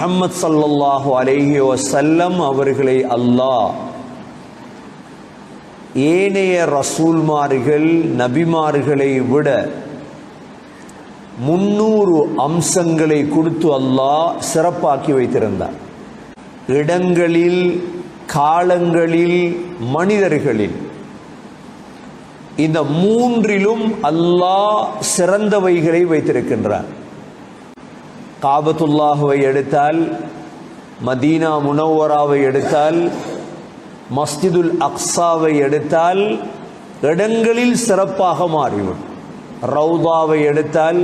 முஹம்மது சல்லல்லாஹு அலைஹி வசல்லம் அவர்களை அல்லாஹ் ஏனைய ரசூல்மார்கள் நபிமார்களை விட முன்னூறு அம்சங்களை கொடுத்து அல்லாஹ் சிறப்பாக்கி வைத்திருந்தார். இடங்களில் காலங்களில் மனிதர்களில். இந்த மூன்றிலும் அல்லாஹ் சிறந்தவைகளை வைத்திருக்கின்றார் காபத்துல்லாஹுவை எடுத்தால் மதீனா முனவராவை எடுத்தால் மஸ்ஜிதுல் அக்ஸாவை எடுத்தால் இடங்களில் சிறப்பாக மாறிவிடும். ரவுதாவை எடுத்தால்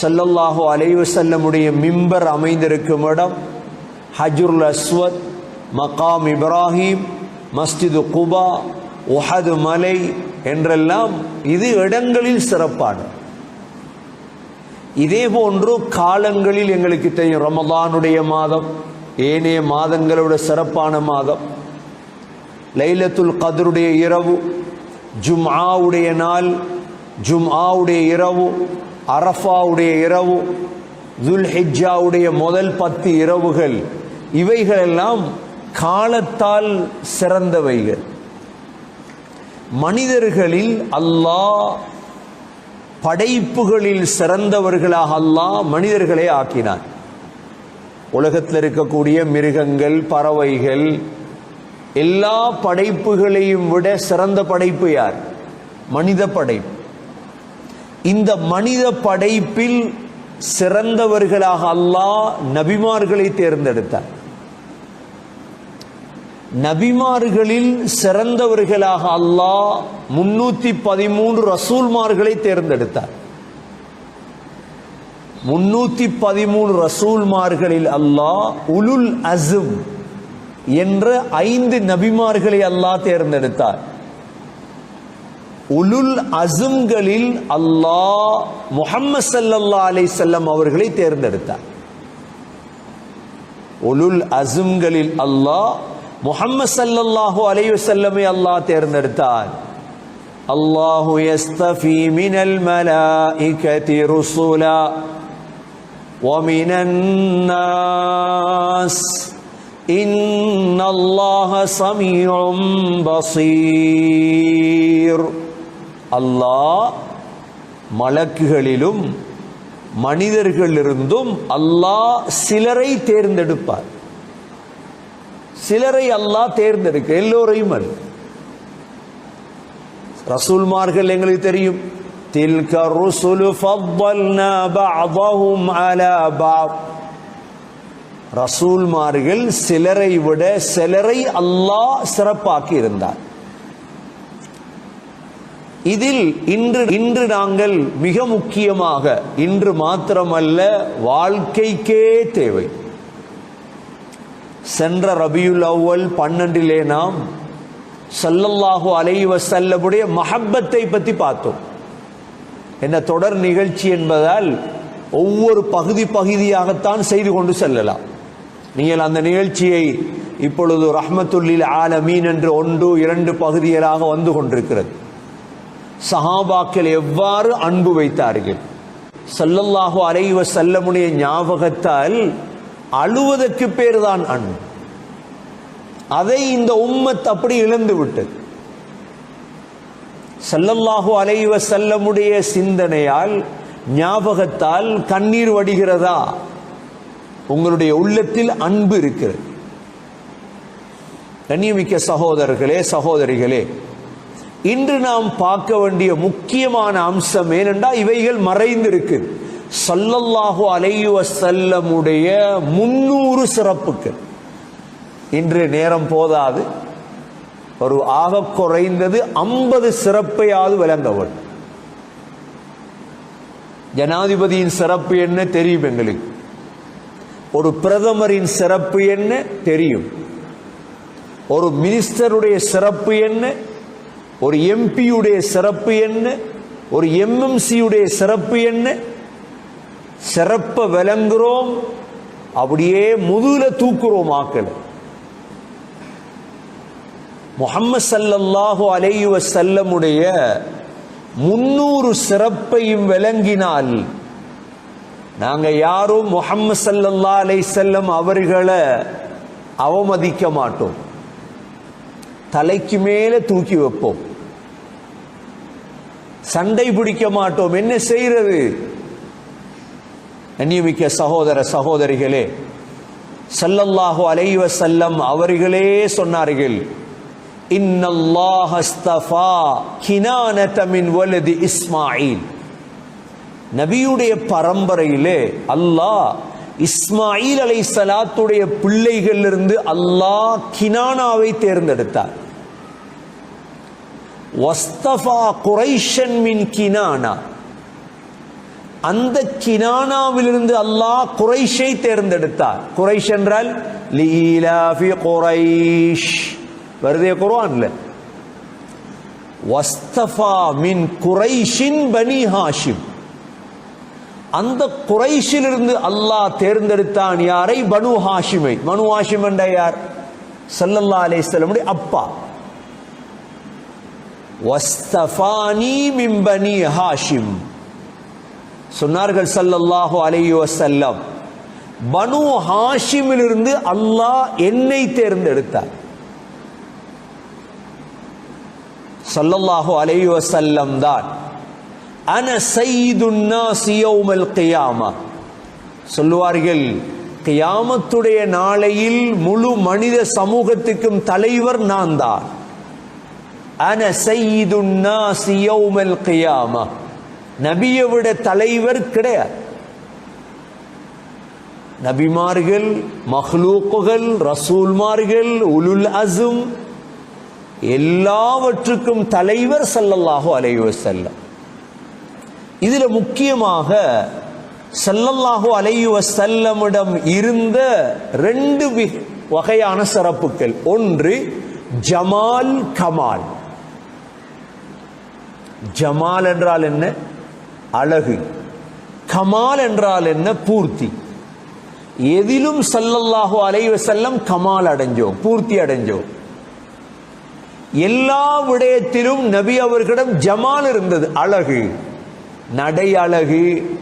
செல்லல்லாஹோ அலைவு செல்லமுடைய மிம்பர் அமைந்திருக்கும் இடம் ஹஜுருல் அஸ்வத் மகாம் இப்ராஹிம் மஸ்ஜிது குபா உஹது மலை என்றெல்லாம் இது இடங்களில் சிறப்பானது. இதே போன்று காலங்களில் எங்களுக்கு தெரியும் ரமதானுடைய மாதம் ஏனைய மாதங்களோட சிறப்பான மாதம். லைலத்துல் கதருடைய இரவு ஜும்ஆவுடைய நாள் ஜும்ஆவுடைய இரவு அரஃபாவுடைய இரவு துல் ஹிஜ்ஜாவுடைய முதல் பத்து இரவுகள் இவைகளெல்லாம் காலத்தால் சிறந்தவைகள். மனிதர்களில் அல்லாஹ் படைப்புகளில் சிறந்தவர்களாக அல்லாஹ் மனிதர்களை ஆக்கினான் உலகத்தில் இருக்கக்கூடிய மிருகங்கள் பறவைகள் எல்லா படைப்புகளையும் விட சிறந்த படைப்பு யார்? மனித படைப்பு. இந்த மனித படைப்பில் சிறந்தவர்களாக அல்லாஹ் நபிமார்களை தேர்ந்தெடுத்தார். நபிமார்களில் சிறந்தவர்களாக அல்லாஹ் முன்னூத்தி பதிமூன்று ரசூல்மார்களை தேர்ந்தெடுத்தார். முன்னூத்தி பதிமூணு ரசூல்மார்களில் அல்லாஹ் உலுல் அசும் என்ற ஐந்து நபிமார்களை அல்லாஹ் தேர்ந்தெடுத்தார். உலுல் அசும்களில் அல்லாஹ் முஹம்மது ஸல்லல்லாஹு அலை செல்லம் அவர்களை தேர்ந்தெடுத்தார். உலுல் அசும்களில் அல்லாஹ் முஹம்மது ஸல்லல்லாஹு அலைஹி வஸல்லமை அல்லாஹ் தேர்ந்தெடுத்தார் அல்லாஹு யஸ்தஃபி மினல் மலாயிகதி ருசுலா ومن الناس إن الله سميع بصير அல்லாஹ் மலக்குகளிலும் மனிதர்களிலிருந்தும் அல்லாஹ் சிலரை தேர்ந்தெடுப்பார் சிலரை அல்லாஹ் தேர்ந்தெடுக்க எல்லோரையும் அல்ல ரசூல்மார்கள் எங்களுக்கு தெரியும். தில்க ருசுலு ஃபவ்வல்னா பஅதஹும் அலா பஅத் ரசூல்மார்கள் சிலரை விட சிலரை அல்லாஹ் சிறப்பாக்கி இருந்தார். இதில் இன்று இன்று நாங்கள் மிக முக்கியமாக இன்று மாத்திரமல்ல வாழ்க்கைக்கே தேவை. சென்ற ரபியுல் அவ்வல் பன்னெண்டிலே நாம் சல்லல்லாஹு அலைவ வஸல்லமுடைய மஹப்பத்தை பற்றி பார்த்தோம். என்ன தொடர் நிகழ்ச்சி என்பதால் ஒவ்வொரு பகுதி பகுதியாகத்தான் செய்து கொண்டு செல்லலாம். நீங்கள் அந்த நிகழ்ச்சியை இப்பொழுது ரஹ்மத்துல்லில் ஆலமீன் என்று ஒன்று இரண்டு பகுதிகளாக வந்து கொண்டிருக்கிறது. சஹாபாக்கள் எவ்வாறு அன்பு வைத்தார்கள்? சல்லல்லாஹு அலைவ செல்லமுடைய ஞாபகத்தால் அழுவதற்கு பேர் தான் அன்பு. அதை இந்த உம்மத் அப்படி இழந்து விட்டது. சல்லல்லாஹு அலைவ செல்லமுடைய சிந்தனையால் ஞாபகத்தால் கண்ணீர் வடிகிறதா? உங்களுடைய உள்ளத்தில் அன்பு இருக்கிறது. கண்ணியமிக்க சகோதரர்களே சகோதரிகளே இன்று நாம் பார்க்க வேண்டிய முக்கியமான அம்சம் ஏனென்றால் இவைகள் மறைந்திருக்கு சல்லல்லாஹு அலையுவ செல்லமுடைய முன்னூறு சிறப்புகள். இன்று நேரம் போதாது. ஒரு ஆக குறைந்தது ஐம்பது சிறப்பையாவது விளங்கவள் ஜனாதிபதியின் சிறப்பு என்ன தெரியும் எங்களுக்கு? ஒரு பிரதமரின் சிறப்பு என்ன தெரியும்? ஒரு மினிஸ்டருடைய சிறப்பு என்ன? ஒரு எம்பியுடைய சிறப்பு என்ன? ஒரு எம்எம்சியுடைய சிறப்பு என்ன? சிறப்ப விளங்குறோம் அப்படியே முதுல தூக்குறோம் ஆக்களை. முகம்மது சல்லல்லாஹு அலையுவ செல்லமுடைய முன்னூறு சிறப்பையும் விளங்கினால் நாங்க யாரும் முஹம்மது சல்லல்லா அலை செல்லம் அவர்களை அவமதிக்க மாட்டோம். தலைக்கு மேல தூக்கி வைப்போம். சண்டை பிடிக்க மாட்டோம். என்ன செய்யறது? கண்ணியமிக்க சகோதர சகோதரிகளே சல்லல்லாஹு அலைவ செல்லம் அவர்களே சொன்னார்கள் இன்னல்லாஹ் அஸ்தஃபா இஸ்மாயில். நபியுடைய பரம்பரையிலே அல்லாஹ் இஸ்மாயில் அலை சலாத்துடைய பிள்ளைகளிலிருந்து அல்லாஹ் கினானாவை தேர்ந்தெடுத்தார். வஸ்தபா குரைஷன் மின் கினானா அந்த கினானாவிலிருந்து அல்லாஹ் குறைஷை தேர்ந்தெடுத்தார். குறைஷ் என்றால் லீலாஃபி குறைஷ். வருதே குர்ஆன்ல. வஸ்தஃபா மின் குறைஷின் பனி ஹாஷிம். அந்த குறைஷிலிருந்து அல்லாஹ் தேர்ந்தெடுத்தான் யாரை? பனு ஹாஷிமை. பனு ஹாஷிம் என்ற யார்? சல்லல்லா அலைஹி அப்பா. வஸ்தஃபானி மின் பனி ஹாஷிம். சொன்னார்கள் ஸல்லல்லாஹு அலைஹி வஸல்லம். பனு ஹாஷிமிலிருந்து அல்லாஹ் என்னை தேர்ந்தெடுத்தார். சல்லல்லாஹு அலைஹி வஸல்லம் தான். அன செய்துன்னா சியோமல் யௌமல் கியாமா. சொல்லுவார்கள் கியாமத்துடைய நாளையில் முழு மனித சமூகத்துக்கும் தலைவர் நான் தான். அன செய்துன்னா சியோமல் யௌமல் கியாமா. நபியை விட தலைவர் கிடையாது. நபிமார்கள் மஹ்லூக்குகள் ரசூல்மார்கள் உலுல் அசும் எல்லாவற்றுக்கும் தலைவர் ஸல்லல்லாஹு அலைவ செல்லம் இதுல முக்கியமாக ஸல்லல்லாஹு அலைவ செல்லமிடம் இருந்த ரெண்டு வி- வகையான சிறப்புகள். ஒன்று ஜமால் கமால். ஜமால் என்றால் என்ன? அழகு. கமால் என்றால் என்ன? பூர்த்தி. எதிலும் செல்லல்லாகோ அலைவ செல்லம் கமால் அடைஞ்சோம் பூர்த்தி அடைஞ்சோம் எல்லா விடயத்திலும் நபி அவர்களிடம் ஜமால் இருந்தது. அழகு. நடை அழகு.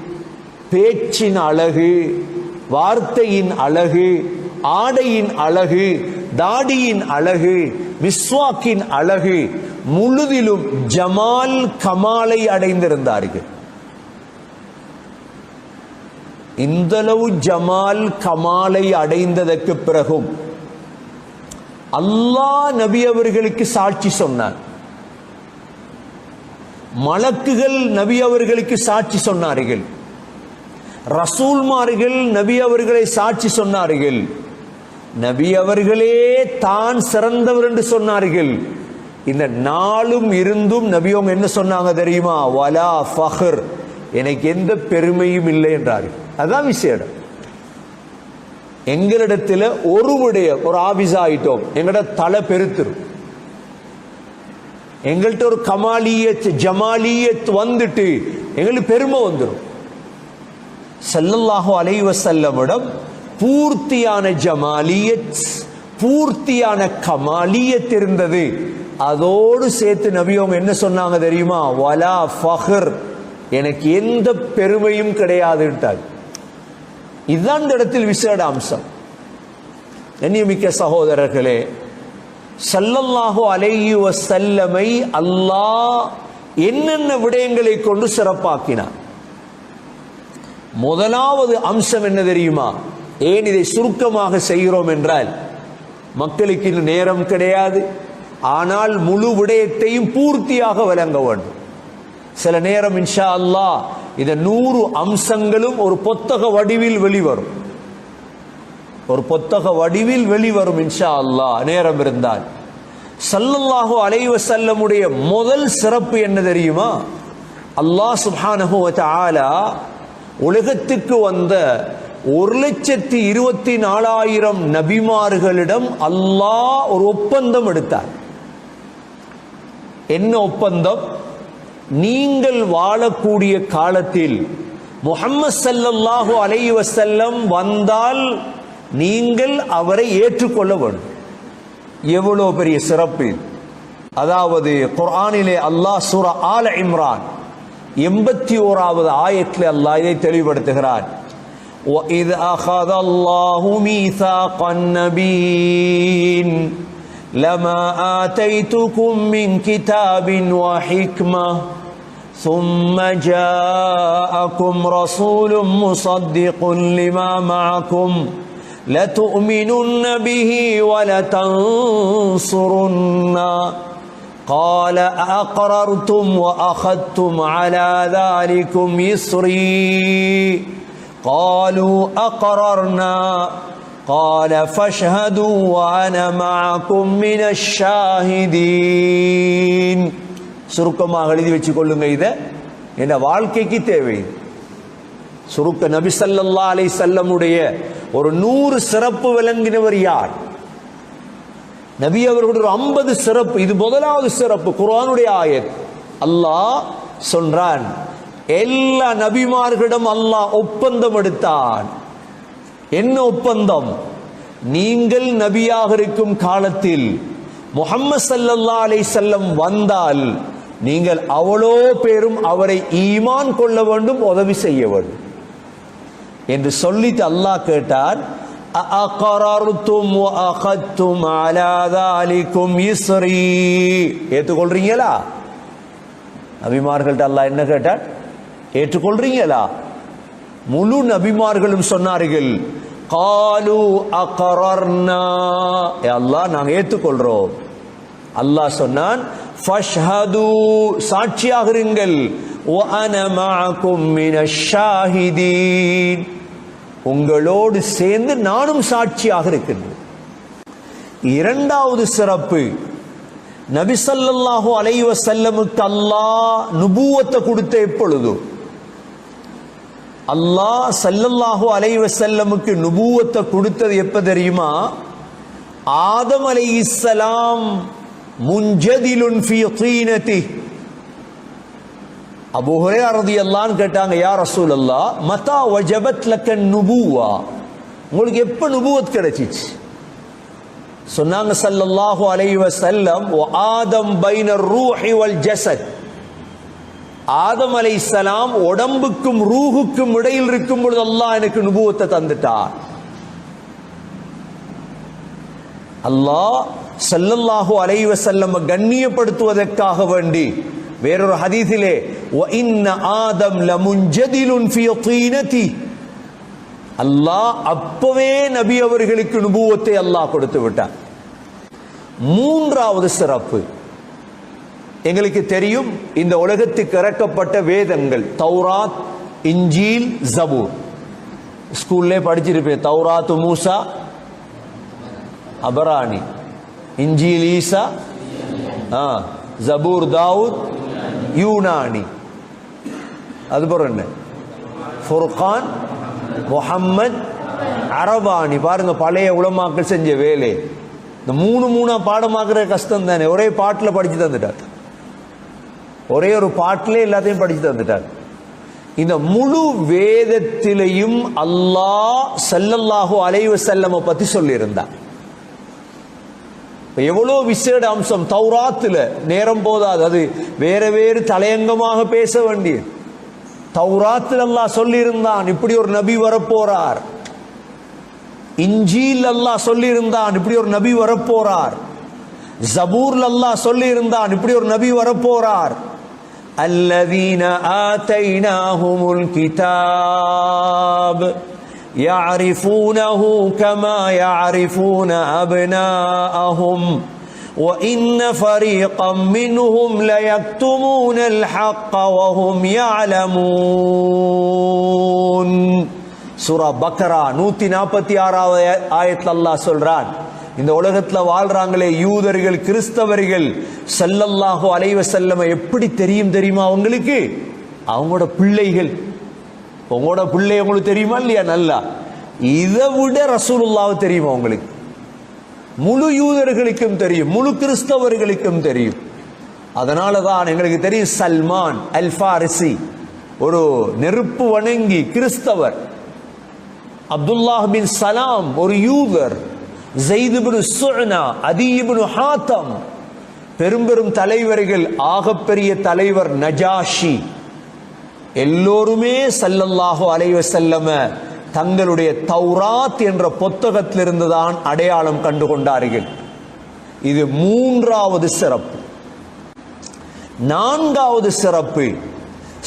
பேச்சின் அழகு. வார்த்தையின் அழகு. ஆடையின் அழகு. தாடியின் அழகு. மிஸ்வாக்கின் அழகு. முழுதிலும் ஜமால் கமாலை அடைந்திருந்தார்கள். இந்தளவு ஜமால் கமாலை அடைந்ததற்கு பிறகும் அல்லாஹ் நபி அவர்களுக்கு சாட்சி சொன்னார். மலக்குகள் நபி அவர்களுக்கு சாட்சி சொன்னார்கள். ரசூல்மார்கள் நபி அவர்களை சாட்சி சொன்னார்கள். நபி அவர்களே தான் சிறந்தவர் என்று சொன்னார்கள். இந்த நாளும் இருந்தும் நபி அவங்க என்ன சொன்னாங்க தெரியுமா? வலா ஃபஹர். எனக்கு எந்த பெருமையும் இல்லை என்றார்கள். அதான் விஷயம். எங்களிடத்தில் ஒருவுடைய ஒரு ஆபீஸ் ஆயிட்டோம். எங்கட தலை பெருத்துரும் எங்கள்கிட்ட ஒரு கமாலியத் ஜமாலியத் வந்துட்டு எங்களுக்கு பெருமை வந்துடும் செல்லல்லாஹோ அலைவ செல்லமிடம் பூர்த்தியான ஜமாலியத் பூர்த்தியான கமாலியத் இருந்தது. அதோடு சேர்த்து நபி அவங்க என்ன சொன்னாங்க தெரியுமா? வலா ஃபஹர். எனக்கு எந்த பெருமையும் கிடையாதுன்ட்டார் இதுதான் இந்த இடத்தில் விசேட அம்சம். கண்ணியமிக்க சகோதரர்களே சல்லல்லாஹோ அலையுவ வஸல்லமை அல்லாஹ் என்னென்ன விடயங்களை கொண்டு சிறப்பாக்கினார்? முதலாவது அம்சம் என்ன தெரியுமா? ஏன் இதை சுருக்கமாக செய்கிறோம் என்றால் மக்களுக்கு இன்னும் நேரம் கிடையாது. ஆனால் முழு விடயத்தையும் பூர்த்தியாக வழங்க வேண்டும். சில நேரம் இன்ஷா அல்லாஹ் இந்த நூறு அம்சங்களும் ஒரு புத்தக வடிவில் வெளிவரும். ஒரு புத்தக வடிவில் வெளிவரும் இன்ஷா அல்லாஹ் நேரம் இருந்தால். சல்லல்லாஹு அலைவ செல்லமுடைய முதல் சிறப்பு என்ன தெரியுமா? அல்லாஹ் சுப்ஹானஹு ஆலா உலகத்துக்கு வந்த ஒரு லட்சத்தி இருபத்தி நாலாயிரம் நபிமார்களிடம் அல்லாஹ் ஒரு ஒப்பந்தம் எடுத்தார். என்ன ஒப்பந்தம்? நீங்கள் வாழக்கூடிய காலத்தில் முஹம்மது ஸல்லல்லாஹு அலைஹி வஸல்லம் வந்தால் நீங்கள் அவரை ஏற்றுக்கொள்ள வேண்டும் எவ்வளவு பெரிய சிறப்பு இது. அதாவது குர்ஆனிலே அல்லாஹ் சூரா ஆல இம்ரான் எண்பத்தி ஓராவது ஆயத்தில் அல்லாஹ் இதை தெளிவுபடுத்துகிறார் وإذ أخذ الله ميثاق النبيين لما آتيتكم من كتاب وحكمة ثم جاءكم رسول مصدق لما معكم لتؤمنن به ولتنصرن. قال أقررتم وأخذتم على ذلكم يسري. قالوا أقررنا. قال فاشهدوا وأنا معكم من الشاهدين. சுருக்கமாக எழுதி வச்சு கொள்ளுங்க இதை. என் வாழ்க்கைக்கு தேவை. சுருக்க நபி சல்லல்லா அலை செல்லமுடைய ஒரு நூறு சிறப்பு விளங்கினவர் யார்? நபி அவர்களுடைய ஒரு ஐம்பது சிறப்பு இது முதலாவது சிறப்பு குரானுடைய ஆயத். அல்லாஹ் சொல்றான் எல்லா நபிமார்களிடம் அல்லாஹ் ஒப்பந்தம் எடுத்தான். என்ன ஒப்பந்தம்? நீங்கள் நபியாக இருக்கும் காலத்தில் முகம்மது சல்லல்லா அலை செல்லம் வந்தால் நீங்கள் அவ்வளோ பேரும் அவரை ஈமான் கொள்ள வேண்டும் உதவி செய்ய வேண்டும். என்று சொல்லிட்டு அல்லாஹ் கேட்டார் ஏற்றுக்கொள்றீங்களா? நபிமார்கள்ட்ட அல்லாஹ் என்ன கேட்டார்? ஏற்றுக்கொள்றீங்களா? முழு நபிமார்களும் சொன்னார்கள் காலு அகரர்னா. அல்லாஹ் நாங்கள் ஏற்றுக்கொள்றோம். அல்லாஹ் சொன்னான் சாட்சியாக இருங்கள் உங்களோடு சேர்ந்து நானும் சாட்சியாக இருக்கின்றேன் இரண்டாவது சிறப்பு நபிசல்லாஹு அலைவ செல்லமுக்கு அல்லாஹ் நுபூவத்தை கொடுத்த எப்பொழுது? அல்லாஹ் சல்லல்லாஹு அலைவ செல்லமுக்கு நுபூவத்தை கொடுத்தது எப்ப தெரியுமா? ஆதம் அலை இஸ்லாம் முன்ஜதிலுன் ஃபீ தீனதி. அபூ ஹுரைரா ரலியல்லாஹு கேட்டாங்க யா ரசூலல்லாஹ் மதா வஜபத் லக்கன் நுபுவா? உங்களுக்கு எப்ப நுபுவத் கிடைச்சிச்சு? சொன்னாங்க சல்லல்லாஹு அலைஹி வஸல்லம் வ ஆதம் பைனர் ரூஹி வல் ஜஸத் ஆதம் அலைஹிஸ்ஸலாம் உடம்புக்கும் ரூஹுக்கும் இடையில் இருக்கும் பொழுது அல்லாஹ் எனக்கு நுபுவத்தை தந்துட்டார். அல்லாஹ் ஸல்லல்லாஹு அலைவ செல்லம் கண்ணியப்படுத்துவதற்காக வேண்டி வேறொரு ஹதீஸிலே இன்ன ஆதம் லமுஞ்சதிலுன் ஃபீ அல்லாஹ் அப்பவே நபி அவர்களுக்கு நுபுவத்தை அல்லாஹ் கொடுத்து விட்டார் மூன்றாவது சிறப்பு. எங்களுக்கு தெரியும் இந்த உலகத்துக்கு இறக்கப்பட்ட வேதங்கள் தௌராத் இஞ்சீல் ஜபூர். ஸ்கூல்லே படிச்சிருப்பேன் தௌராத் மூசா அபராணி இஞ்சியில் ஈசா ஆ ஜபூர் தாவூத் யூனானி அதுபோல் என்ன ஃபுர்கான் முஹம்மத் அரபானி பாருங்க பழைய உலமாக்கள் செஞ்ச வேலை இந்த மூணு மூணா பாடமாக்குற கஷ்டம் தானே ஒரே பாட்டில் படிச்சு தந்துட்டார் ஒரே ஒரு பாட்டிலே எல்லாத்தையும் படிச்சு தந்துட்டார் இந்த முழு வேதத்திலையும் அல்லாஹ் சல்லல்லாஹு அலைவு செல்லம்மை பற்றி சொல்லியிருந்தார் எவ்வளோ விசேட அம்சம்? தௌராத்தில். நேரம் போதாது. அது வேற வேறு தலையங்கமாக பேச வேண்டிய. தௌராத்தில் அல்லாஹ் சொல்லியிருந்தான். இப்படி ஒரு நபி வரப்போறார். இஞ்சியில் அல்லாஹ் சொல்லியிருந்தான். இப்படி ஒரு நபி வரப்போறார். ஜபூர்ல அல்லாஹ் சொல்லியிருந்தான். இப்படி ஒரு நபி வரப்போறார். அல்லதீன ஆத்தைனாஹுமுல் கிதாப். يعرفونه كما يعرفون أبناءهم وإن فريقا منهم ليكتمون الحق وهم يعلمون சூரா பக்கரா நூத்தி நாற்பத்தி ஆறாவது ஆயத்துல அல்லாஹ் சொல்றான் இந்த உலகத்துல வாழ்றாங்களே யூதர்கள் கிறிஸ்தவர்கள் ஸல்லல்லாஹு அலைஹி வஸல்லம் எப்படி தெரியும் தெரியுமா அவங்களுக்கு அவங்களோட பிள்ளைகள் உங்களோட பிள்ளை உங்களுக்கு தெரியுமா இல்லையா? நல்லா. இதை விட ரசூலுல்லாஹ் தெரியுமா உங்களுக்கு? முழு யூதர்களுக்கும் தெரியும் முழு கிறிஸ்தவர்களுக்கும் தெரியும். அதனால தான் எங்களுக்கு தெரியும் சல்மான் அல்ஃபாரிசி ஒரு நெருப்பு வணங்கி கிறிஸ்தவர். அப்துல்லாஹ் பின் சலாம் ஒரு யூதர். ஜெயிது சுனா சுஅனா ஹாத்தம். பெரும் பெரும் தலைவர்கள் ஆகப்பெரிய தலைவர் நஜாஷி. எல்லோருமே சல்லல்லாஹு அலைவ செல்லம தங்களுடைய தௌராத் என்ற புத்தகத்திலிருந்து தான் அடையாளம் கண்டு கொண்டார்கள் இது மூன்றாவது சிறப்பு. நான்காவது சிறப்பு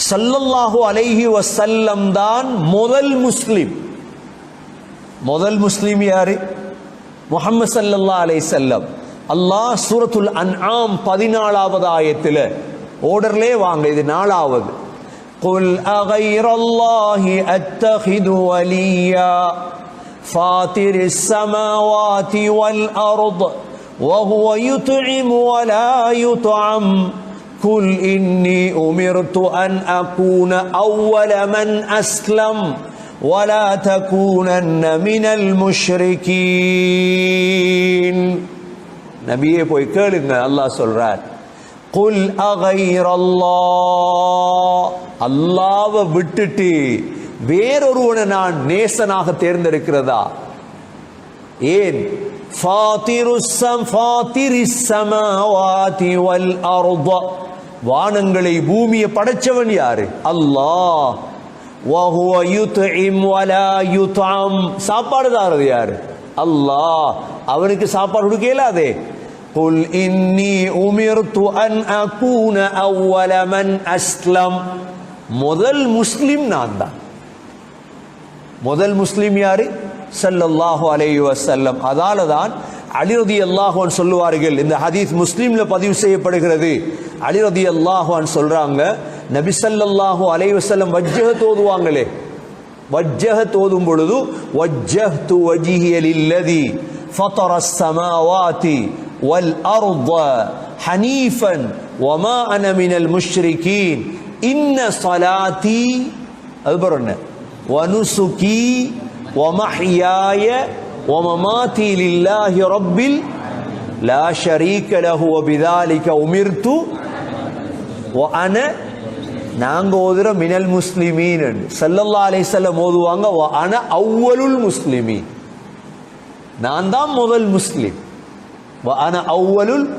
சல்லல்லாஹு அலைஹி வசல்லம் தான் முதல் முஸ்லிம். முதல் முஸ்லிம் யாரு? முகமது சல்லல்லா அலை செல்லம் அல்லாஹ் சூரத்துல் அன்ஆம் பதினாலாவது ஆயத்தில் ஓடர்லே வாங்க இது நாலாவது. قل أغير الله أتخذ وليا فاطر السماوات والأرض وهو يطعم ولا يطعم قل إني أمرت أن أكون أول من أسلم ولا تكونن من المشركين நபியே போய் கேளுங்க அல்லாஹ் சொல்றார் குல் அகைர் அல்லாவை விட்டுட்டு வேறொருவனை நான் நேசனாக தேர்ந்தெடுக்கிறதா ஏன் வல் வானங்களை பூமியை படைச்சவன் யாரு அல்லாஹ் வலா சாப்பாடு தாரது யாரு அல்லாஹ் அவனுக்கு சாப்பாடு கொடுக்க இயலாதே قل إني أمرت أن أكون أول من أسلم முதல் முஸ்லிம் நான் தான் முதல் முஸ்லிம் யாரு ஸல்லல்லாஹு அலைஹி வஸல்லம் அதால தான் அலி ரதி அல்லாஹுவான் சொல்லுவார்கள் இந்த ஹதீஸ் முஸ்லீம்ல பதிவு செய்யப்படுகிறது அலி ரதி அல்லாஹுவான் சொல்றாங்க நபி ஸல்லல்லாஹு அலைஹி வஸல்லம் வஜ்ஜஹத் ஓதுவாங்களே வஜ்ஜஹத் ஓதும் பொழுது வஜ்ஜஹ்து வஜ்ஹிய லில்லதி ஃபதர السماوات والأرض حنيفا وما أنا من المشركين إن صلاتي أكبر ونسكي ومحياي ومماتي لله رب ال- لا شريك له وبذلك أمرت وأنا நாங்க ஓதுற மினல் முஸ்லிமீன் சல்லல்லா அலைஹிஸ்ஸலாம் ஓதுவாங்க "வ அன அவ்வலுல் முஸ்லிமீன் நான் தான் முதல் முஸ்லிம் "வ அன அவ்வலுல்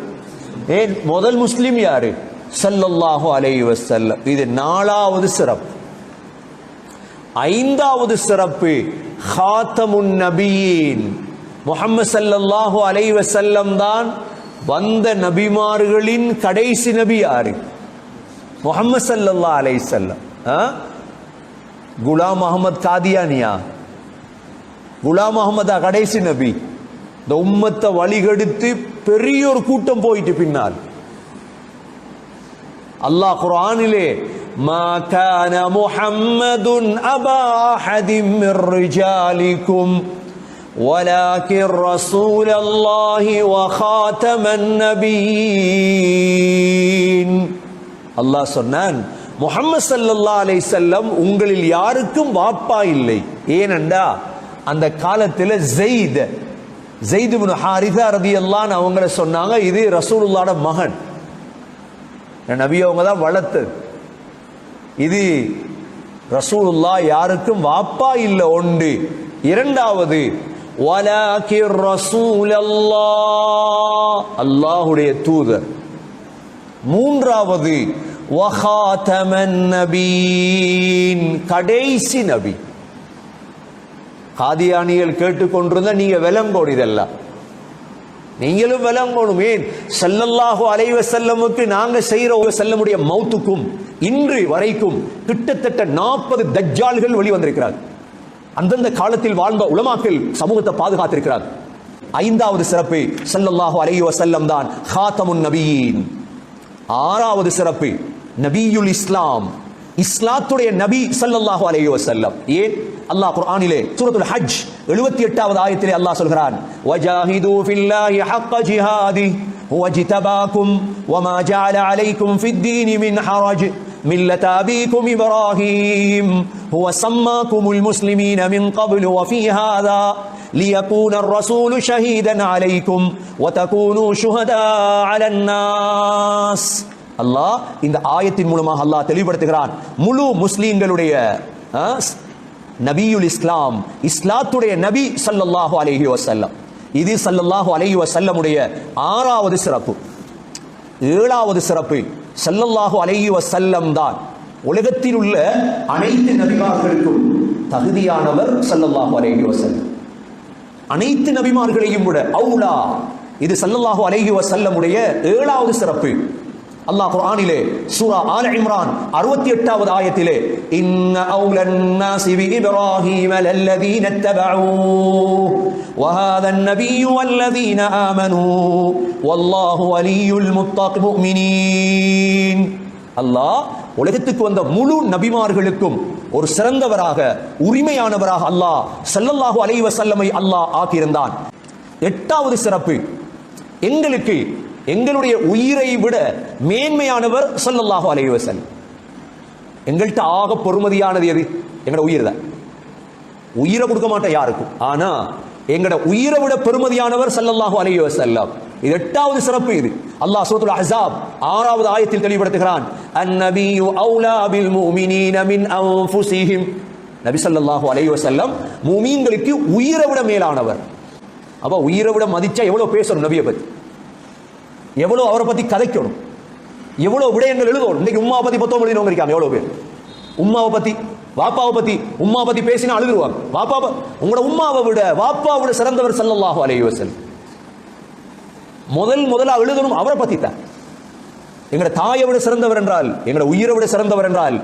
ஏன் முதல் முஸ்லீம் யாரு? சல்லல்லாஹு அலை வசல்லம் இது நாலாவது சிறப்பு. ஐந்தாவது சிறப்பு ஹாத்தமுன் நபியின். முஹம்மது ஸல்லல்லாஹு அலை வசல்லம் தான் வந்த நபிமார்களின் கடைசி நபி யாரு? முஹம்மது சல்லல்லா அலை சல்லம் ஆ? குலாம் அகமது காதியானியா? குலாம் அகமதா கடைசி நபி. இந்த உம்மத்தை வழிகெடுத்து பெரிய ஒரு கூட்டம் போயிட்டு பின்னால் அல்லாஹ் குர்ஆனிலே ما كان محمد أبا أحد من رجالكم ولكن رسول الله وخاتم النبيين அல்லாஹ் சொன்னான் முஹம்மது ஸல்லல்லாஹு அலைஹி வஸல்லம் உங்களில் யாருக்கும் வாப்பா இல்லை ஏனெண்டா அந்த காலத்தில் ஜெயித் ஜெயித் ஹாரிதா ரதி அல்லான்னு அவங்கள சொன்னாங்க இது ரசூலுல்லாட மகன். நபி அவங்க தான் வளர்த்து. இது ரசூலுல்லா யாருக்கும் வாப்பா இல்லை ஒன்று. இரண்டாவது அல்லாஹுடைய தூதர். மூன்றாவது நபீன் கடைசி நபி. காதியானிகள் கேட்டுக்கொண்டிருந்த நீங்க விலங்கோடு இதெல்லாம். நீங்களும் விளங்கணும். ஏன்? ஸல்லல்லாஹு அலைவ செல்லமுக்கு நாங்க செய்யற ஒரு செல்லமுடைய மௌத்துக்கும் இன்று வரைக்கும் கிட்டத்தட்ட நாற்பது தஜ்ஜால்கள் வெளிவந்திருக்கிறார் அந்தந்த காலத்தில் வாழ்ந்த உலமாக்கள் சமூகத்தை பாதுகாத்திருக்கிறார். ஐந்தாவது சிறப்பு ஸல்லல்லாஹு அலைவ செல்லம் தான் ஹாத்தமுன் நபியின் ஆறாவது சிறப்பு நபியுல் இஸ்லாம் இஸ்லாத்துடைய நபி ஸல்லல்லாஹு அலைஹி வஸல்லம் ஏன் அல்லாஹ் குர்ஆனிலே சூரத்துல் ஹஜ் 78வது ஆயத்திலே அல்லாஹ் சொல்கிறான் வஜாஹிது ஃபில்லாஹி ஹக்க ஜிஹாதி هو اجتباكم وما جعل عليكم في الدين من حرج ملة أبيكم إبراهيم هو سماكم المسلمين من قبل وفي هذا ليكون الرسول شهيدا عليكم وتكونوا شهداء على الناس அல்லாஹ் இந்த ஆயத்தின் மூலமாக அல்லாஹ் தெளிவுபடுத்துகிறான். முழு முஸ்லீம்களுடைய ஆ, நபியுல் இஸ்லாம் இஸ்லாத்துடைய நபி சல்லல்லாஹு அலைஹி வசல்லம் இது சல்லல்லாஹு அலைஹி வசல்லமுடைய ஆறாவது சிறப்பு. ஏழாவது சிறப்பு சல்லல்லாஹு அலைஹி வசல்லம் தான். உலகத்தில் உள்ள அனைத்து நபிமார்களுக்கும் தகுதியானவர் சல்லல்லாஹு அலைஹி வசல்லம் அனைத்து நபிமார்களையும் விட அவுலா இது சல்லல்லாஹு அலைஹி வசல்லமுடைய ஏழாவது சிறப்பு. அல்லாஹ் குர்ஆனிலே சூரா ஆல இம்ரான் 68வது ஆயத்திலே இன்ன அவுலன் நாசி பி இப்ராஹீம லல்லதீன இத்தபஊ وهذا النبي والذين آمنوا والله ولي المؤمنين அல்லாஹ் உலகத்துக்கு வந்த முழு நபிமார்களுக்கும் ஒரு சிறந்தவராக உரிமையானவராக அல்லாஹ் ஸல்லல்லாஹு அலைஹி வஸல்லமை அல்லாஹ் ஆக்கியிருந்தான் எட்டாவது சிறப்பு எங்களுக்கு எங்களுடைய உயிரை விட மேன்மையானவர் ஸல்லல்லாஹு அலைவசல் எங்கள்கிட்ட ஆக பொறுமதியானது எது? எங்களோட உயிர் தான். உயிரை கொடுக்க மாட்டோம் யாருக்கும். ஆனா எங்கட உயிரை விட பெருமதியானவர் சல்லல்லாஹு அலைஹி வஸல்லம். இது எட்டாவது சிறப்பு இது. அல்லாஹ் சூரத்துல் அஹ்ஸாப் ஆறாவது ஆயத்தில் தெளிவுபடுத்துகிறான். அந்நபியு அவுலா பில் முஃமினீன மின் அன்ஃபுஸிஹிம். நபி ஸல்லல்லாஹு அலைஹி வஸல்லம் முஃமின்களுக்கு உயிரை விட மேலானவர். அப்ப உயிரை விட மதிச்சா எவ்வளவு பேசணும் நபியை பத்தி? எவ்வளோ அவரை பற்றி கதைக்கணும்? எவ்வளவு விடயங்கள் எழுதணும்? இன்னைக்கு உமாவை பற்றி பத்தொன்பது எழுதினவங்க இருக்காங்க எவ்வளோ பேர்? உம்மாவை பற்றி வாப்பாவை பற்றி உம்மா பத்தி பேசினா அழுதுருவாங்க. வாப்பா உங்களோட உம்மாவை விட வாப்பாவோட விட சிறந்தவர் ஸல்லல்லாஹு அலைஹி வஸல்லம். முதல் முதலா எழுதணும் அவரை பத்தி தான். எங்கட தாயை விட சிறந்தவர் என்றால் எங்கட உயிரை விட சிறந்தவர் என்றால்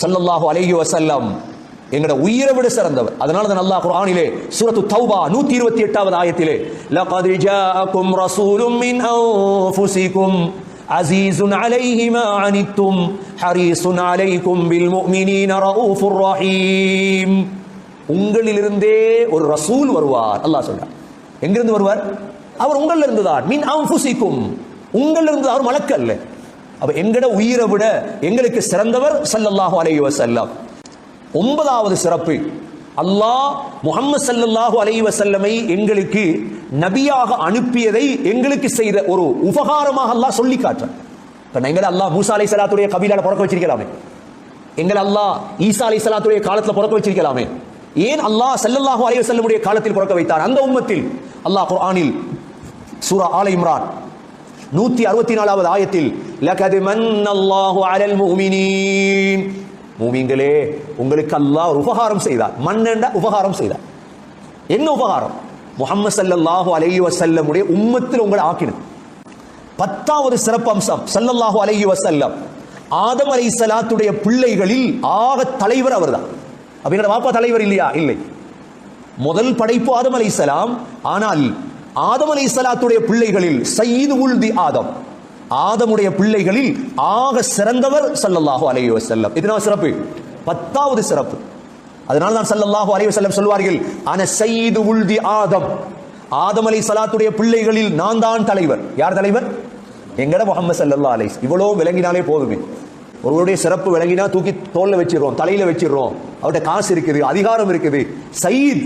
ஸல்லல்லாஹு அலைஹி எங்கட உயிரை விட சிறந்தவர். அதனால தான் அல்லாஹ் குர்ஆனிலே சூரத்து தௌபா 128வது ஆயத்திலே லகத் ஜாஅக்கும் ரசூலும் மின் அன்ஃபுசிக்கும் அஸீஸுன் அலைஹி மா அனித்தும் ஹரீஸுன் அலைக்கும் பில் முஃமினீன ரഊഫുർ ரஹீம். உங்களிலிருந்தே ஒரு ரசூல் வருவார் அல்லாஹ் சொல்றார். எங்கிருந்து வருவார்? அவர் உங்களில் இருந்து தான் மின் அன்ஃபுசிக்கும். உங்களில் இருந்து அவர் மலக்கல்ல அப்ப எங்கட உயிரை விட எங்களுக்கு சிறந்தவர் சல்லல்லாஹு அலைஹி வஸல்லம். ஒன்பதாவது சிறப்பு. அல்லாஹ் முகமது சல்லாஹூ அலைஹி வசல்லமை எங்களுக்கு நபியாக அனுப்பியதை எங்களுக்கு செய்த ஒரு உபகாரமாக அல்லாஹ் சொல்லி காட்டுறான். இப்போ எங்களை அல்லாஹ் மூசா அலை சலாத்துடைய கபிலால பிறக்க வச்சிருக்கலாமே. எங்களை அல்லாஹ் ஈசா அலை சலாத்துடைய காலத்தில் பிறக்க வச்சிருக்கலாமே. ஏன் அல்லாஹ் சல்லல்லாஹு அலைஹி செல்லமுடைய காலத்தில் பிறக்க வைத்தார்? அந்த உம்மத்தில் அல்லாஹ் குர்ஆனில் சூரா ஆல இம்ரான் நூத்தி அறுபத்தி நாலாவது ஆயத்தில் லகது மன்னல்லாஹு அலல் முஹ்மினீன். மூமிங்களே உங்களுக்கு அல்லாஹ் ஒரு உபகாரம் செய்தார். மன்னண்ட உபகாரம் செய்தார். என்ன உபகாரம்? முஹம்மது ஸல்லல்லாஹு அலைஹி வஸல்லமுடைய உம்மத்தில் உங்களை ஆக்கினது. பத்தாவது சிறப்பு அம்சம் சல்லல்லாஹு அலைஹி வசல்லம் ஆதம் அலைஹிஸ்ஸலாத்துடைய பிள்ளைகளில் ஆக தலைவர் அவர்தான். அப்ப எங்கட வாப்பா தலைவர் இல்லையா? இல்லை. முதல் படைப்பு ஆதம் அலைஹிஸ்ஸலாம். ஆனால் ஆதம் அலைஹிஸ்ஸலாத்துடைய பிள்ளைகளில் சயீது உல் தி ஆதம். ஆதமுடைய பிள்ளைகளில் ஆக சிறந்தவர் சல்லல்லாஹோ அலைஹி செல்லம் இதனால் சிறப்பு? பத்தாவது சிறப்பு. அதனால தான் சல்லல்லாஹோ அலைஹி செல்லம் சொல்வார்கள் அன சயீது உள்தி ஆதம். ஆதம் அலை சலாத்துடைய பிள்ளைகளில் நான் தான் தலைவர். யார் தலைவர்? எங்கட முகமது ஸல்லல்லாஹு அலை இவ்வளோ விளங்கினாலே போதுமே. ஒருவருடைய சிறப்பு விளங்கினா தூக்கி தோல்ல வச்சிடுறோம் தலையில வச்சிடுறோம். அவர்கிட்ட காசு இருக்குது அதிகாரம் இருக்குது. சயீத்.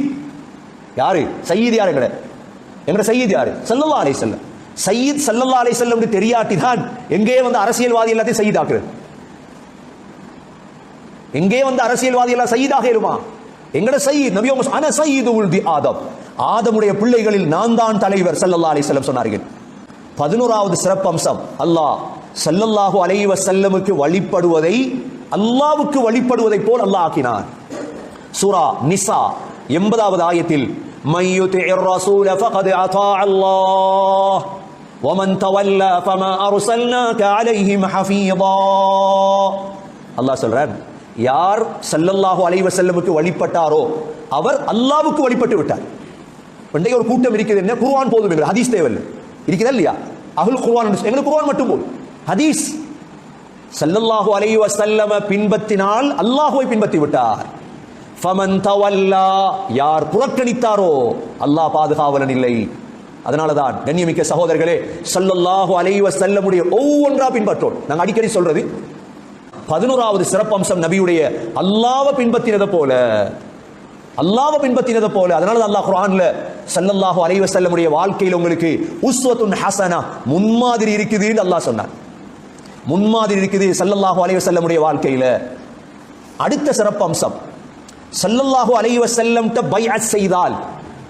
யாரு? சயீத் யார் எங்கட? எங்கட சயீத் யாரு? சல்லல்லா அலை செல்லம் சயீத் சல்லல்லா அலை செல்லம் தெரியாட்டி தான் எங்கே வந்து அரசியல்வாதி எல்லாத்தையும் சயீத் ஆக்குறது எங்கே வந்து அரசியல்வாதி எல்லாம் சயீதாக இருமா எங்கட சயீத் நபி அன சயீது உல்தி ஆதம். ஆதமுடைய பிள்ளைகளில் நான் தான் தலைவர் சல்லல்லா அலை செல்லம் சொன்னார்கள். பதினோராவது சிறப்பு அம்சம் அல்லாஹ் சல்லல்லாஹு அலைவ செல்லமுக்கு வழிபடுவதை அல்லாவுக்கு வழிபடுவதை போல் அல்லாஹ் ஆக்கினார். சூரா நிசா எண்பதாவது ஆயத்தில் மையுத்திர் ரசூல ஃபகத் அத்தா அல்லாஹ். ومن تولى فما أرسلناك عليهم حفيظا அல்லாஹ் சொல்றார் யார் ஸல்லல்லாஹு அலைஹி வஸல்லமுக்கு வழிபட்டாரோ அவர் அல்லாஹ்வுக்கு வழிபட்டு விட்டார் பண்டைய ஒரு கூட்டம் இருக்குது என்ன குர்ஆன் போதும் எங்களுக்கு ஹதீஸ் தேவையில்லை இருக்குதா இல்லையா அஹுல் குர்ஆன் எங்களுக்கு குர்ஆன் மட்டும் போதும் ஹதீஸ் ஸல்லல்லாஹு அலைஹி வஸல்லம பின்பற்றினால் அல்லாஹ்வை பின்பற்றி விட்டார் ஃபமன் தவல்லா யார் புறக்கணித்தாரோ அல்லாஹ் பாதுகாவலன் இல்லை அதனால தான் கண்ணியமிக்க சகோதரர்களே சல்லல்லாஹு அலைவ செல்ல முடிய ஒவ்வொன்றா பின்பற்றோம். நாங்கள் அடிக்கடி சொல்றது பதினோராவது சிறப்பம்சம் நபியுடைய அல்லாஹ்வை பின்பற்றினதை போல அல்லாஹ்வை பின்பற்றினதை போல அதனால தான் அல்லாஹ் குர்ஆன்ல சல்லல்லாஹு அலைவ வஸல்லமுடைய வாழ்க்கையில் உங்களுக்கு உஸ்வத்துன் ஹசனா முன்மாதிரி இருக்குதுன்னு அல்லாஹ் சொன்னான் முன்மாதிரி இருக்குது சல்லல்லாஹு அலைவ செல்ல முடிய வாழ்க்கையில. அடுத்த சிறப்பம்சம் சல்லல்லாஹு அலைவ வஸல்லம் பைஅத் செய்தால்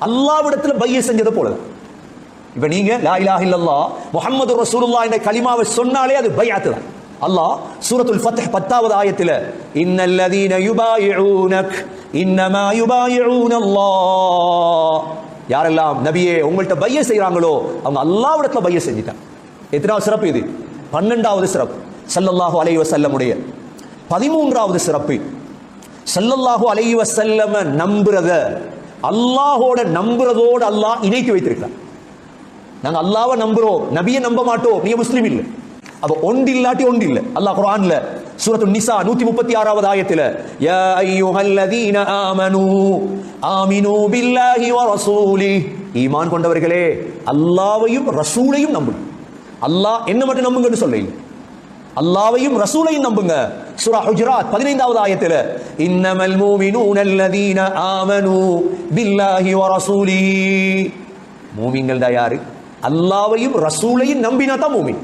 அல்லாவிடத்தில் பைய செஞ்சது போல இப்ப நீங்க லா இலாஹ இல்லல்லா முஹம்மது ரசூலுல்லாஹ் என்ற கலிமாவை சொன்னாலே அது பைஅத் தான். அல்லாஹ் சூரத்துல் ஃபத்ஹ் பத்தாவது ஆயத்துல இன்னல்லதீன யுபாயிஊனக் இன்னமா யுபாயிஊனல்லாஹ். யாரெல்லாம் நபியே உங்கள்ட்ட பைய செய்றாங்களோ அவங்க அல்லாஹ்விடத்துல பைய செஞ்சிட்டாங்க. எத்தனாவது சிறப்பு இது? பன்னெண்டாவது சிறப்பு சல்லல்லாஹு அலைஹி வஸல்லமுடைய. பதிமூன்றாவது சிறப்பு சல்லல்லாஹு அலைஹி வஸல்லம நம்புறத அல்லாஹோட நம்புறதோடு அல்லாஹ் இணைத்து வைத்திருக்கான் நாங்க அல்லாஹ்வை நம்புறோம் நபியை நம்ப மாட்டோம். நீங்க முஸ்லீம் இல்ல. அப்போ ஒன்று இல்லாட்டி ஒன்று இல்ல. அல்லாஹ் குரான்ல சூரத்து நிசா நூத்தி முப்பத்தி ஆறாவது ஆயத்துல யா ஐயுஹல்லதீன ஆமனு ஆமினு பில்லாஹி வ ரசூலி. ஈமான் கொண்டவர்களே அல்லாவையும் ரசூலையும் நம்புங்க. அல்லாஹ் என்ன மட்டும் நம்புங்கன்னு சொல்ல இல்லை அல்லாவையும் ரசூலையும் நம்புங்க. சூரா ஹுஜராத் பதினைந்தாவது ஆயத்துல இன்னமல் மூமினூன அல்லதீன ஆமனு பில்லாஹி வ ரசூலி. மூமின்கள் தான் யாரு? அல்லாவையும் ரசூலையும் நம்பினா தான் மூமின்.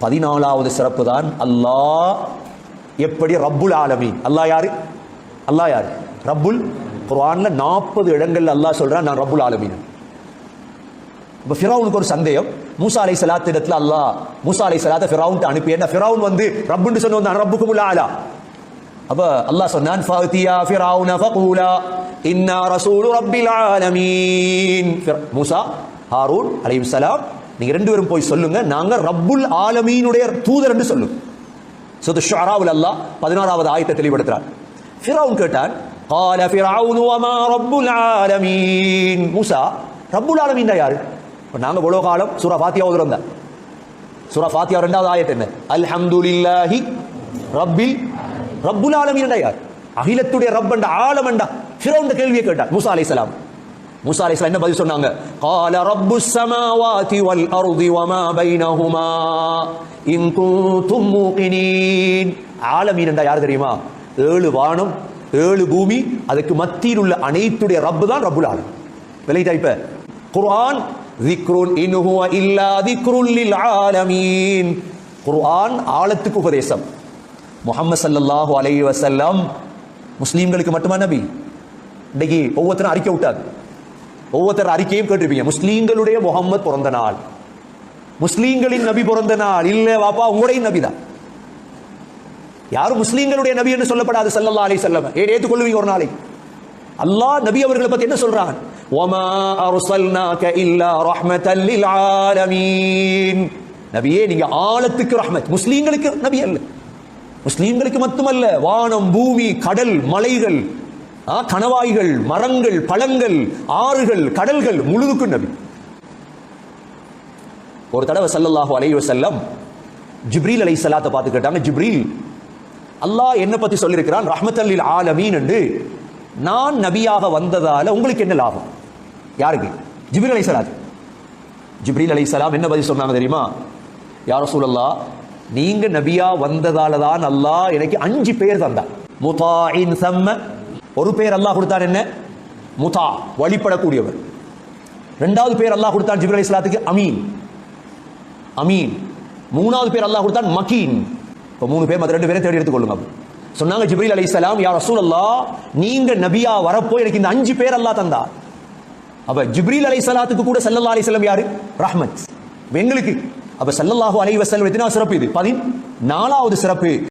பதினாலாவது சிறப்பு தான் அல்லாஹ் எப்படி ரப்புல் ஆலமி அல்லாஹ் யாரு? அல்லாஹ் யாரு? ரப்புல் குர்ஆன்ல நாற்பது இடங்கள் அல்லாஹ் சொல்றான் நான் ரப்புல் ஆலமீன். இப்போ ஃபிரவுனுக்கு ஒரு சந்தேகம். மூசா அலை சலாத்து இடத்துல அல்லாஹ் மூசா அலை சலாத்த ஃபிரவுன் அனுப்பி. என்ன ஃபிரவுன் வந்து ரப்புன்னு சொன்ன வந்து ரப்புக்கும் ஆலா அப்ப அல்லாஹ் சொன்னான் ஃபாத்தியா ஃபிரவுன ஃபகூலா இன்னா ரசூலு ரப்பில் ஆலமீன். ஃபிர- மூசா ஹாரூன் அலைஹிஸ்ஸலாம் நீங்க ரெண்டு பேரும் போய் சொல்லுங்க நாங்க ரப்புல் ஆலமீனுடைய தூதர் என்று சொல்லுங்க சூரத்து ஷுஅராவுல் அல்லாஹ் பதினாறாவது ஆயத்தை தெளிவுபடுத்துறார் ஃபிரௌன் கேட்டான் قال فرعون وما رب العالمين மூசா ரப்புல் ஆலமீன் யாரு இப்ப நாங்க இவ்வளவு காலம் சூரா ஃபாத்தியா ஓதுறோம் தான் சூரா ஃபாத்தியா ரெண்டாவது ஆயத் என்ன அல்ஹம்துலில்லாஹி ரப்பில் ரப்புல் ஆலமீன் யார் அகிலத்துடைய ரப்பண்ட ஆலமண்டா ஃபிரௌன் கேள்வியை கேட்டார் மூசா அலைஹிஸ்ஸலாம் மூசா அலைஹிஸ்ஸலாம் என்ன பதில் சொன்னாங்க قال رب السماوات والارض وما بينهما ان كنتم موقنين ஆலமீன் என்றா யார் தெரியுமா ஏழு வானம் ஏழு பூமி அதுக்கு மத்தியில் உள்ள அனைத்துடைய ரப்பு தான் ரப்புல் ஆலம் விளையிட்டா இப்ப குர்ஆன் ذِكْرٌ إِنْ هُوَ إِلَّا ذِكْرٌ لِلْعَالَمِينَ குர்ஆன் ஆழத்துக்கு உபதேசம் முஹம்மது ஸல்லல்லாஹு அலைஹி வஸல்லம் முஸ்லீம்களுக்கு மட்டுமா நபி இன்னைக்கு ஒவ்வொருத்தரும் அறிக்கை விட்டாங்க ஒவ்வொருத்தர் அறிக்கையும் கேட்டிருப்பீங்க. முஸ்லீம்களுடைய முகம்மது பிறந்த நாள். முஸ்லீம்களின் நபி பிறந்த நாள். இல்ல வாப்பா உங்களுடைய நபி யாரும் முஸ்லீம்களுடைய நபி என்று சொல்லப்படாது சல்லல்லா அலி செல்லம ஏற்றுக்கொள்வீங்க ஒரு நாளைக்கு. அல்லாஹ் நபி அவர்களை பத்தி என்ன சொல்றான்? ஒமா அருசல்னாக இல்லா ரஹ்மத்தல் லில் ஆலமீன் நபியே நீங்க ஆழத்துக்கு ரஹ்மத். முஸ்லீம்களுக்கு நபி அல்ல. முஸ்லீம்களுக்கு மட்டுமல்ல வானம் பூமி கடல் மலைகள் கணவாய்கள் மரங்கள் பழங்கள் ஆறுகள் கடல்கள் முழுதுக்கும் நபி. ஒரு தடவை சல்லல்லாஹு அலைய செல்லம் ஜிப்ரீல் அலை சலாத்தை பார்த்து கேட்டாங்க ஜிப்ரீல் அல்லாஹ் என்ன பத்தி சொல்லியிருக்கிறான்? ரஹ்மத்தல்லில் ஆலமீன் என்று. நான் நபியாக வந்ததால உங்களுக்கு என்ன லாபம்? யாருக்கு? ஜிப்ரீல் அலை சலாத் ஜிப்ரீல் அலை சலாம் என்ன பதில் சொன்னாங்க தெரியுமா? யார சூழல்லா நீங்க நபியா வந்ததால தான் அல்லாஹ் எனக்கு அஞ்சு பேர் தந்தான். முதாயின் சம்ம ஒரு பேர் அல்லாஹ் கொடுத்தார் என்ன? முதா வழிபடக்கூடியவர். ரெண்டாவது பேர் அல்லாஹ் கொடுத்தான் ஜிப்ரீல் அலை அமீன். அமீன். மூணாவது பேர் அல்லாஹ் கொடுத்தான் மக்கீன் இப்போ மூணு பேர் மற்ற ரெண்டு பேரை தேடி எடுத்துக்கொள்ளுங்க சொன்னாங்க ஜிப்ரீல் அலி இஸ்லாம் யார் ரசூல் அல்லா நீங்க நபியா வரப்போ எனக்கு இந்த அஞ்சு பேர் அல்லாஹ் தந்தார். அப்ப ஜிப்ரீல் அலைஹிஸ்ஸலாத்துக்கு கூட ஸல்லல்லாஹு அலி வஸல்லம் யாரு? ரஹ்மத். எங்களுக்கு அப்ப ஸல்லல்லாஹு அலைஹி வசல் எத்தனாவது சிறப்பு இது? பதின் நாலாவது சிறப்பு.